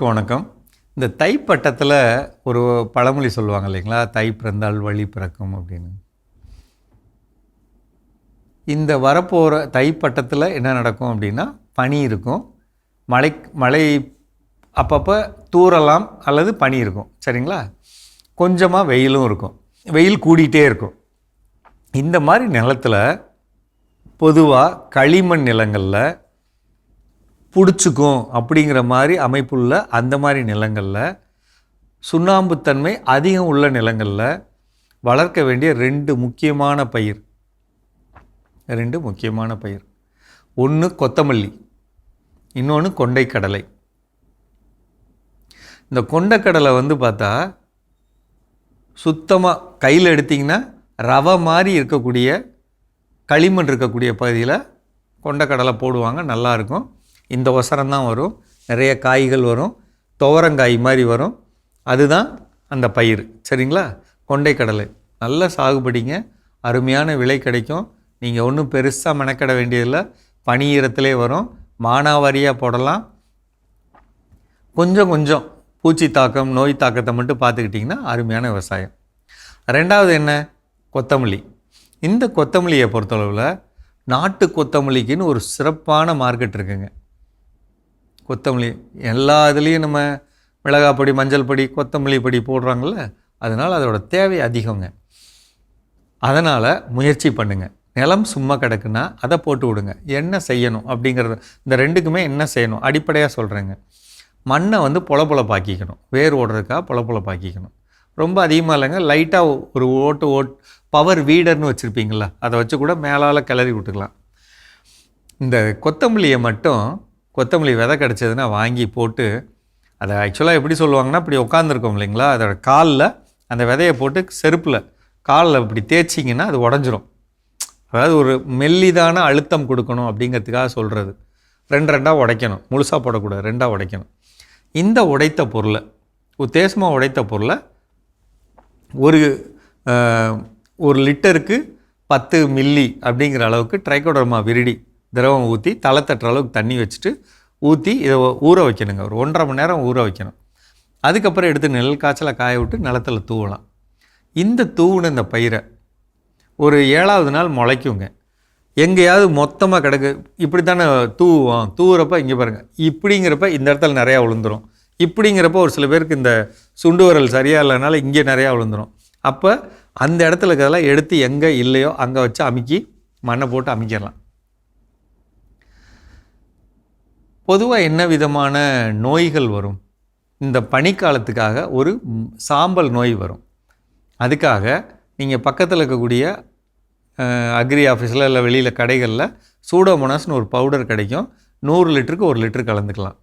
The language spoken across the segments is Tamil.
அனைவருக்கும் வணக்கம். இந்த தைப்பட்டத்தில் ஒரு பழமொழி சொல்லுவாங்க இல்லைங்களா? தை பிறந்தால் வழி பிறக்கும் அப்படின்னு. இந்த வரப்போகிற தைப்பட்டத்தில் என்ன நடக்கும் அப்படின்னா பனி இருக்கும். மழை மழை அப்பப்போ தூறலாம் அல்லது பனி இருக்கும். சரிங்களா? கொஞ்சமாக வெயிலும் இருக்கும். வெயில் கூடிகிட்டே இருக்கும். இந்த மாதிரி நிலத்தில் பொதுவாக களிமண் நிலங்களில் பிடிச்சிக்கும் அப்படிங்கிற மாதிரி அமைப்புள்ள அந்த மாதிரி நிலங்களில் சுண்ணாம்புத்தன்மை அதிகம் உள்ள நிலங்களில் வளர்க்க வேண்டிய ரெண்டு முக்கியமான பயிர். ரெண்டு முக்கியமான பயிர். ஒன்று கொத்தமல்லி இன்னொன்று கொண்டைக்கடலை. இந்த கொண்டைக்கடலை வந்து பார்த்தா சுத்தமாக கையில் எடுத்திங்கன்னா ரவை மாதிரி இருக்கக்கூடிய களிமண் இருக்கக்கூடிய பகுதியில் கொண்டைக்கடலை போடுவாங்க நல்லாயிருக்கும் இந்த ஒசரம் தான் வரும். நிறைய காய்கள் வரும். துவரங்காய் மாதிரி வரும். அதுதான் அந்த பயிர். சரிங்களா? கொண்டைக்கடலை. நல்ல சாகுபடிங்க. அருமையான விலை கிடைக்கும். நீங்கள் ஒன்றும் பெருசாக மெனக்கட வேண்டியதில்லை. பனி ஈரத்திலே வரும். மானாவாரியாக போடலாம். கொஞ்சம் கொஞ்சம் பூச்சி தாக்கம் நோய் தாக்கத்தை மட்டும் பார்த்துக்கிட்டிங்கன்னா அருமையான விவசாயம். ரெண்டாவது என்ன? கொத்தமல்லி. இந்த கொத்தமல்லியை பொறுத்தளவில் நாட்டு கொத்தமல்லிக்குன்னு ஒரு சிறப்பான மார்க்கெட் இருக்குங்க. கொத்தமல்லி எல்லா இதுலேயும் நம்ம மிளகாய் பொடி மஞ்சள் பொடி கொத்தமல்லி பொடி போடுறாங்கள்ல அதனால் அதோட தேவை அதிகங்க. அதனால் முயற்சி பண்ணுங்கள் நிலம் சும்மா கிடக்குன்னா அதை போட்டு விடுங்க. என்ன செய்யணும் அப்படிங்கிறது இந்த ரெண்டுக்குமே என்ன செய்யணும் அடிப்படையாக சொல்கிறேங்க மண்ணை வந்து பொலப்பொழப்பாக்கிக்கணும் வேர் ஓடுறதுக்காக பொலப்பொழப்பாக்கிக்கணும் ரொம்ப அதிகமாக இல்லைங்க லைட்டாக ஒரு ஓட்டு ஓட் பவர் வீடர்னு வச்சுருப்பீங்களா அதை வச்சு கூட மேலால் கிளறி விட்டுக்கலாம். இந்த கொத்தமல்லியை மட்டும் கொத்தமல்லி விதை கிடச்சதுன்னா வாங்கி போட்டு அதை ஆக்சுவலாக எப்படி சொல்லுவாங்கன்னா இப்படி உட்காந்துருக்கோம் இல்லைங்களா? அதோட காலில் அந்த விதையை போட்டு செருப்பில் காலில் இப்படி தேய்ச்சிங்கன்னா அது உடஞ்சிரும். அதாவது ஒரு மெல்லிதான அழுத்தம் கொடுக்கணும் அப்படிங்கிறதுக்காக சொல்கிறது ரெண்டு ரெண்டாக உடைக்கணும். முழுசாக போடக்கூடாது ரெண்டாக உடைக்கணும். இந்த உடைத்த பொருளை உத்தேசமாக உடைத்த பொருளை ஒரு ஒரு லிட்டருக்கு பத்து மில்லி அப்படிங்கிற அளவுக்கு ட்ரைகோடர்மா விரிடி திரவம் ஊற்றி தலை தட்டுற அளவுக்கு தண்ணி வச்சுட்டு ஊற்றி இதை ஊற வைக்கணுங்க. ஒரு ஒன்றரை மணி நேரம் ஊற வைக்கணும். அதுக்கப்புறம் எடுத்து நெல் காய்ச்சலை காய விட்டு நிலத்துல தூவலாம். இந்த தூவுன இந்த பயிரை ஒரு ஏழாவது நாள் முளைக்குங்க. எங்கேயாவது மொத்தமாக கிடக்கு. இப்படி தானே தூவோம் தூவுறப்ப இங்கே பாருங்கள் இப்படிங்கிறப்ப இந்த இடத்துல நிறையா விழுந்துரும். இப்படிங்கிறப்ப ஒரு சில பேருக்கு இந்த சுண்டு வரல் சரியாக இல்லைனால இங்கே நிறையா விழுந்துடும் அப்போ அந்த இடத்துல இருக்கிறதெல்லாம் எடுத்து எங்கே இல்லையோ அங்கே வச்சு அமுக்கி மண்ணை போட்டு அமைக்கிடலாம். பொதுவாக என்ன விதமான நோய்கள் வரும்? இந்த பனிக்காலத்துக்காக ஒரு சாம்பல் நோய் வரும். அதுக்காக நீங்கள் பக்கத்தில் இருக்கக்கூடிய அக்ரி ஆஃபீஸில் இல்லை வெளியில் கடைகளில் சூடோமோனாஸ்னு ஒரு பவுடர் கிடைக்கும். நூறு லிட்டருக்கு ஒரு லிட்டர் கலந்துக்கலாம்.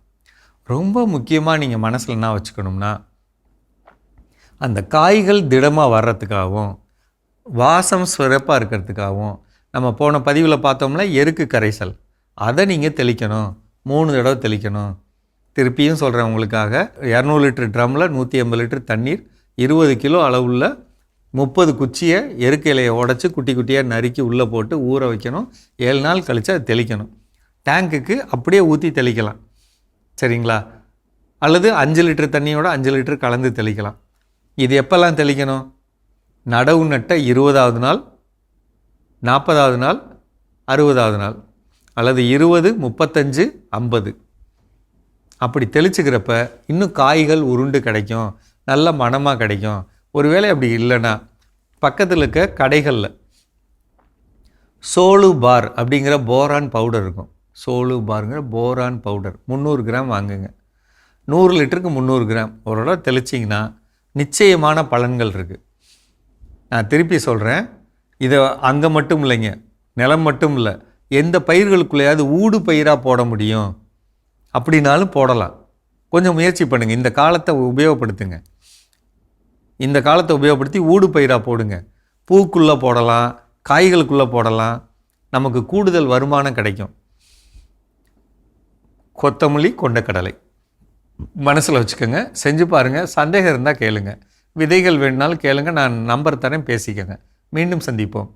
ரொம்ப முக்கியமாக நீங்கள் மனசில் என்ன வச்சுக்கணும்னா அந்த காய்கள் திடமாக வர்றதுக்காகவும் வாசம் சிறப்பாக இருக்கிறதுக்காகவும் நம்ம போன பதிவில் பார்த்தோம்னா எருக்கு கரைசல். அதை நீங்கள் தெளிக்கணும். மூணு தடவை தெளிக்கணும். திருப்பியும் சொல்கிறேன் உங்களுக்காக. இரநூறு லிட்டர் ட்ரம்மில் நூற்றி ஐம்பது லிட்டர் தண்ணீர் இருபது கிலோ அளவுள்ள முப்பது குச்சியை எருக்கு இலையை உடச்சி குட்டி குட்டியாக நறுக்கி உள்ளே போட்டு ஊற வைக்கணும். ஏழு நாள் கழித்து அதை தெளிக்கணும். டேங்க்குக்கு அப்படியே ஊற்றி தெளிக்கலாம். சரிங்களா? அல்லது அஞ்சு லிட்டர் தண்ணியோட அஞ்சு லிட்டர் கலந்து தெளிக்கலாம். இது எப்போல்லாம் தெளிக்கணும்? நடவு நட்ட இருபதாவது நாள் நாற்பதாவது நாள் அறுபதாவது நாள். அல்லது இருபது முப்பத்தஞ்சு ஐம்பது. அப்படி தெளிச்சுக்கிறப்ப இன்னும் காய்கள் உருண்டு கிடைக்கும் நல்ல மணமாக கிடைக்கும். ஒருவேளை அப்படி இல்லைன்னா பக்கத்தில் இருக்க கடைகளில் சோலு பார் அப்படிங்கிற போரான் பவுடர் இருக்கும். சோலு பாருங்கிற போரான் பவுடர். முந்நூறு கிராம் வாங்குங்க. நூறு லிட்டருக்கு முந்நூறு கிராம். ஒரு தடவை தெளிச்சிங்கன்னா நிச்சயமான பலன்கள் இருக்குது நான் திருப்பி சொல்கிறேன் இதை அங்கே மட்டும் இல்லைங்க. நிலம் மட்டும் இல்லை. எந்த பயிர்களுக்குள்ளேயாவது ஊடு பயிராக போட முடியும். அப்படின்னாலும் போடலாம். கொஞ்சம் முயற்சி பண்ணுங்கள் இந்த காலத்தை உபயோகப்படுத்துங்க. இந்த காலத்தை உபயோகப்படுத்தி ஊடு பயிராக போடுங்க. பூக்குள்ளே போடலாம். காய்களுக்குள்ளே போடலாம். நமக்கு கூடுதல் வருமானம் கிடைக்கும். கொத்தமல்லி கொண்டக்கடலை. மனசில் வச்சுக்கோங்க. செஞ்சு பாருங்கள் சந்தேகம் இருந்தால் கேளுங்க. விதைகள் வேணுனாலும் கேளுங்க. நான் நம்பர் தரேன். பேசிக்கோங்க. மீண்டும் சந்திப்போம்.